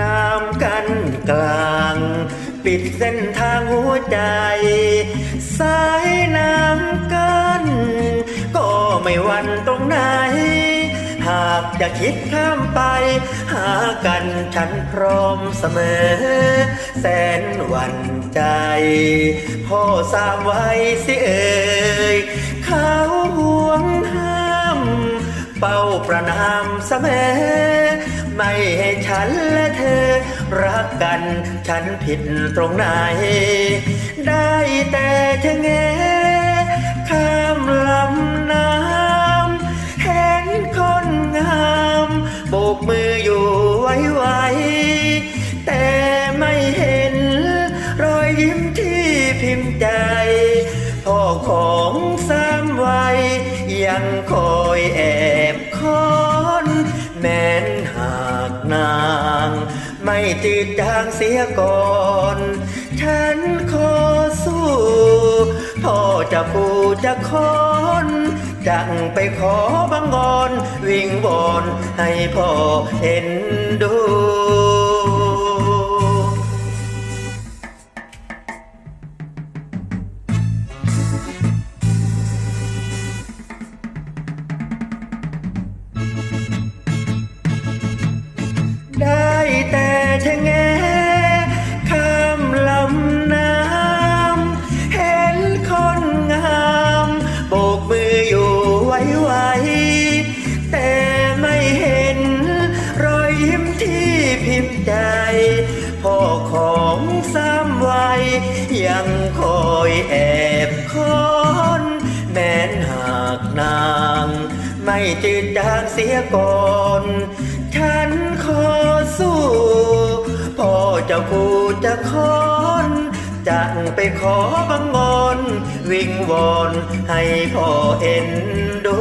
น้ำกันกลาง ปิดเส้นทางหัวใจ สายน้ำกันก็ไม่วันตรงไหน หากจะคิดข้ามไป หากันฉันพร้อมเสมอ แสนหวันใจ พ่อสามไว้สิเอ่ยเขาห่วงห้าม เป้าประนามเสมอ ไม่ให้ฉันและเธอ รักกันฉันผิดตรงไหน ได้แต่เธอแงข้ามลำน้ำเห็นคนงามโบกมืออยู่ไว้ไวๆแต่ไม่เห็น รอยยิ้มที่พิมพ์ใจพ่อของสามวัยยังคอยแอบ นาง ไม่จืดจางเสียก่อน ฉันขอสู้พ่อจะปูจะคอนจังไปขอบังกอน วิงวอนให้พ่อเห็นดู ใจ พ่อของสามวัย ยังคอยแอบคอนแม้นหากนาง ไม่จืดจางเสียก่อน ฉันขอสู้ พ่อเจ้ากูจะคอนจังไปขอบังงอน วิงวอนให้พ่อเอ็นดู